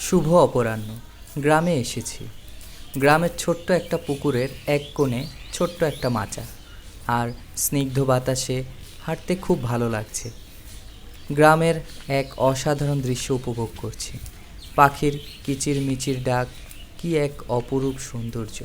শুভ অপরাহ্ন। গ্রামে এসেছি। গ্রামের ছোট্ট একটা পুকুরের এক কোণে ছোট্ট একটা মাচা। আর স্নিগ্ধ বাতাসে হাঁটতে খুব ভালো লাগছে। গ্রামের এক অসাধারণ দৃশ্য উপভোগ করছি। পাখির কিচিরমিচির ডাক, কি এক অপরূপ সৌন্দর্য।